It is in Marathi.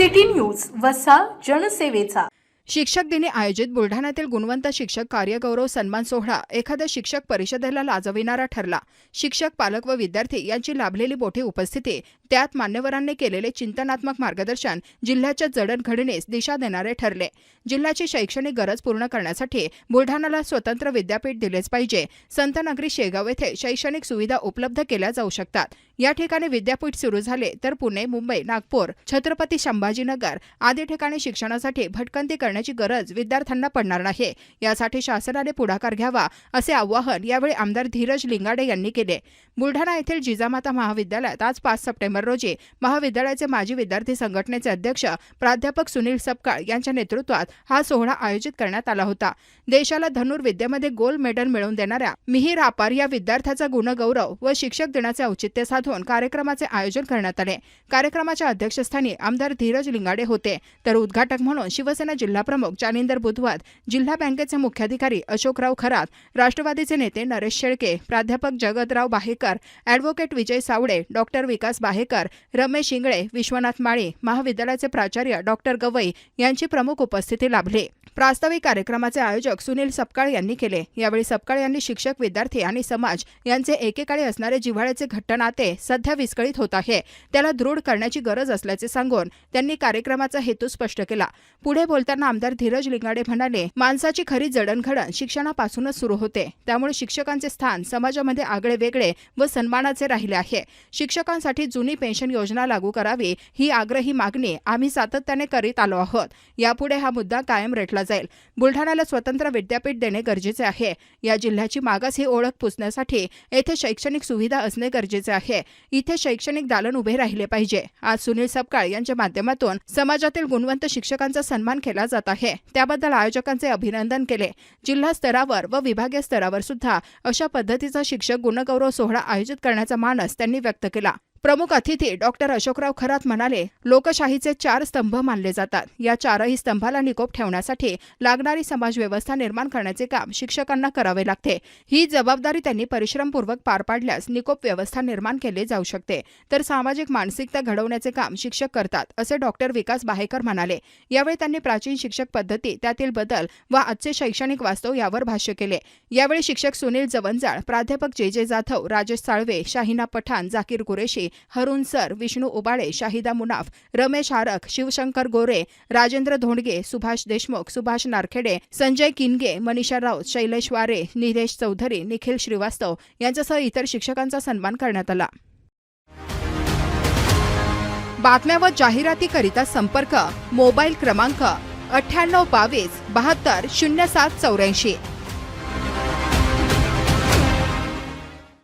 सिटी न्यूज वसा जनसेवेचा. शिक्षक दिनी आयोजित बुलढाण्यातील गुणवंत शिक्षक कार्यगौरव सन्मान सोहळा एखाद्या शिक्षक परिषदेला लाजविणारा ठरला. शिक्षक पालक व विद्यार्थी यांची लाभलेली मोठी उपस्थिती त्यात मान्यवरांनी केलेले चिंतनात्मक मार्गदर्शन जिल्ह्याच्या जडणघडणीस दिशा देणारे ठरले. जिल्ह्याची शैक्षणिक गरज पूर्ण करण्यासाठी बुलढाण्याला स्वतंत्र विद्यापीठ दिलेच पाहिजे. संतनगरी शेगाव येथे शैक्षणिक सुविधा उपलब्ध केल्या जाऊ शकतात. या ठिकाणी विद्यापीठ सुरू झाले तर पुणे मुंबई नागपूर छत्रपती संभाजीनगर आदी ठिकाणी शिक्षणासाठी भटकंती करण्याची गरज विद्यार्थ्यांना पडणार नाही. यासाठी शासनाने पुढाकार घ्यावा असे आवाहन यावेळी आमदार धीरज लिंगाडे यांनी केले. बुलढाणा येथील जिजामाता महाविद्यालयात आज पाच सप्टेंबर रोजी महाविद्यालयाचे माजी विद्यार्थी संघटनेचे अध्यक्ष प्राध्यापक सुनील सपकाळ यांच्या नेतृत्वात हा सोहळा आयोजित करण्यात आला होता. देशाला धनुर्विद्येमध्ये गोल्ड मेडल मिळवून देणाऱ्या मिहीर आपार या विद्यार्थ्याचा गुणगौरव व शिक्षक दिनाचे औचित्य साधून कार्यक्रमाचे आयोजन करण्यात आले. कार्यक्रमाच्या अध्यक्षस्थानी आमदार धीरज लिंगाडे होते. तर उद्घाटक म्हणून शिवसेना जिल्हाप्रमुख जालिंदर बुधवार जिल्हा बँकेचे मुख्याधिकारी अशोकराव खरात राष्ट्रवादीचे नेते नरेश शेळके प्राध्यापक जगतराव बाहेकर ॲडव्होकेट विजय सावडे डॉक्टर विकास बाहेकर रमेश इंगळे विश्वनाथ माळी महाविद्यालयाचे प्राचार्य डॉक्टर गवई यांची प्रमुख उपस्थिती लाभली. प्रास्ताविक कार्यक्रमाचे आयोजक सुनील सपकाळ यांनी केले. यावेळी सपकाळ यांनी शिक्षक विद्यार्थी आणि समाज यांचे एकेकाळी असणारे जिव्हाळ्याचे घट्ट नाते सध्या विस्कळीत होत आहे. त्याला दृढ करण्याची गरज असल्याचे सांगून त्यांनी कार्यक्रमाचा हेतू स्पष्ट केला. पुढे बोलताना आमदार धीरज लिंगाडे म्हणाले माणसाची खरी जडणघडण शिक्षणापासूनच सुरू होते. त्यामुळे शिक्षकांचे स्थान समाजामध्ये आगळे वेगळे व सन्मानाचे राहिले आहे. शिक्षकांसाठी जुनी पेन्शन योजना लागू करावी ही आग्रही मागणी आम्ही सातत्याने करीत आलो आहोत. यापुढे हा मुद्दा कायम रेटला जाईल. बुलढाण्याला स्वतंत्र विद्यापीठ देणे गरजेचे आहे. या जिल्ह्याची मागास ही ओळख पुसण्यासाठी येथे शैक्षणिक सुविधा असणे गरजेचे आहे. इथे शैक्षणिक दालन उभे राहिले पाहिजे. आज सुनील सपकाळ यांच्या माध्यमातून समाजातील गुणवंत शिक्षकांचा सन्मान केला जात आहे. त्याबद्दल आयोजकांचे अभिनंदन केले. जिल्हा स्तरावर व विभागीय स्तरावर सुद्धा अशा पद्धतीचा शिक्षक गुणगौरव सोहळा आयोजित करण्याचा मानस त्यांनी व्यक्त केला. प्रमुख अतिथी डॉक्टर अशोकराव खरात म्हणाले लोकशाहीचे चार स्तंभ मानले जातात. या चारही स्तंभाला निकोप ठेवण्यासाठी लागणारी समाजव्यवस्था निर्माण करण्याचे काम शिक्षकांना करावे लागते. ही जबाबदारी त्यांनी परिश्रमपूर्वक पार पाडल्यास निकोप व्यवस्था निर्माण केली जाऊ शकते. तर सामाजिक मानसिकता घडवण्याचे काम शिक्षक करतात असे डॉक्टर विकास बाहेकर म्हणाले. यावेळी त्यांनी प्राचीन शिक्षक पद्धती त्यातील बदल व आजचे शैक्षणिक वास्तव यावर भाष्य केले. यावेळी शिक्षक सुनील जवंजाळ प्राध्यापक J J Jadhav Rajesh Salve Shahina Pathan Zakir Qureshi Harun sir Vishnu Ubale Shahida Munaf Ramesh Arakh Shivshankar Gore Rajendra Dhondge Subhash Deshmukh Subhash Narkhede Sanjay Kinge Manisha Raut Shailesh Ware Nilesh Chaudhari Nikhil Srivastava यांच्यासह इतर शिक्षकांचा सन्मान करण्यात आला. बातम्या व जाहिरातीकरिता संपर्क मोबाईल क्रमांक अठ्ठ्याण्णव बावीस बहात्तर शून्य सात चौऱ्याऐंशी.